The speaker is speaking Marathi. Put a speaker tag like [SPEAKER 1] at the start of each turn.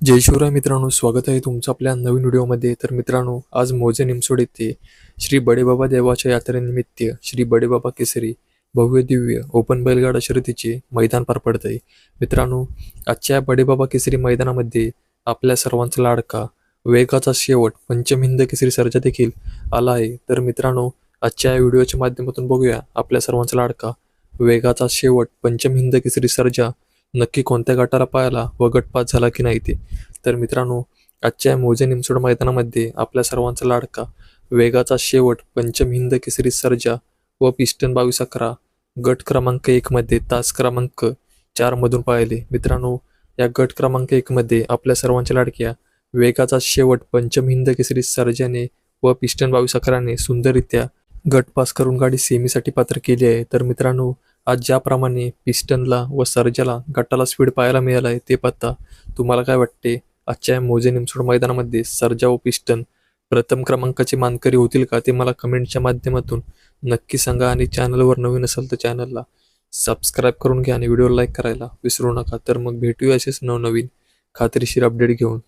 [SPEAKER 1] जय शिवराय मित्रांनो स्वागत आहे तुमचं आपल्या नवीन व्हिडिओमध्ये. तर मित्रांनो आज मोजे निमसोड येथे श्री बडेबाबा देवाच्या यात्रेनिमित्त श्री बडेबाबा केसरी भव्य दिव्य ओपन बैलगाडा शर्यतीचे मैदान पार पडत आहे मित्रांनो आजच्या बडेबाबा केसरी मैदानामध्ये आपल्या सर्वांचा लाडका वेगाचा शेवट पंचमहिंद केसरी सर्जा देखील आला आहे. तर मित्रांनो आजच्या या व्हिडिओच्या माध्यमातून बघूया आपल्या सर्वांचा लाडका वेगाचा शेवट पंचमहिंद केसरी सर्जा नक्की कोणत्या गटाला पाहायला व गटपात झाला की नाही ते? तर मित्रांनो आजच्या मोजे निमसोड मैदानामध्ये आपल्या सर्वांचा लाडका वेगाचा शेवट पंचम हिंद केसरी सर्जा व पिस्टन बावीस अकरा गट क्रमांक एकमध्ये तास क्रमांक चारमधून पाहिले. मित्रांनो या गट क्रमांक एकमध्ये आपल्या सर्वांच्या लाडक्या वेगाचा शेवट पंचम हिंद केसरी सर्जाने व पिस्टन बावीस अकराने सुंदररित्या गट पास करून गाडी सेमीसाठी पात्र केली आहे. तर मित्रांनो आज ज्याप्रमाणे पिस्टनला व सर्जाला गटाला स्पीड पाहायला मिळाला आहे ते पाहता तुम्हाला काय वाटते? आजच्या मोजे निमसोड मैदानामध्ये सर्जा व पिस्टन प्रथम क्रमांकाचे मानकरी होतील का? ते मला कमेंटच्या माध्यमातून नक्की सांगा आणि चॅनलवर नवीन असेल तर चॅनलला सबस्क्राईब करून घ्या आणि व्हिडिओ लाईक करायला विसरू नका. तर मग भेटूया असेच नवनवीन खात्रीशीर अपडेट घेऊन.